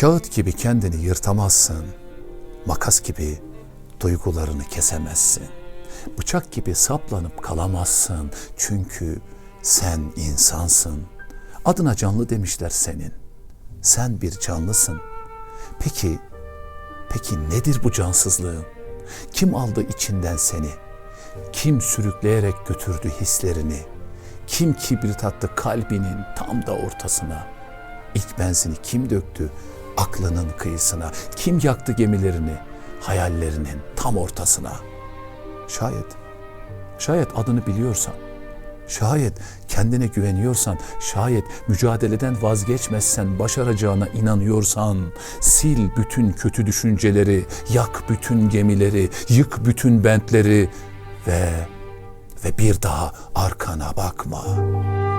Kağıt gibi kendini yırtamazsın. Makas gibi duygularını kesemezsin. Bıçak gibi saplanıp kalamazsın. Çünkü sen insansın. Adına canlı demişler senin. Sen bir canlısın. Peki, peki nedir bu cansızlığın? Kim aldı içinden seni? Kim sürükleyerek götürdü hislerini? Kim kibrit attı kalbinin tam da ortasına? İlk benzini kim döktü aklının kıyısına? Kim yaktı gemilerini hayallerinin tam ortasına? Şayet, şayet adını biliyorsan, şayet kendine güveniyorsan, şayet mücadeleden vazgeçmezsen, başaracağına inanıyorsan, sil bütün kötü düşünceleri, yak bütün gemileri, yık bütün bentleri ve ve bir daha arkana bakma.''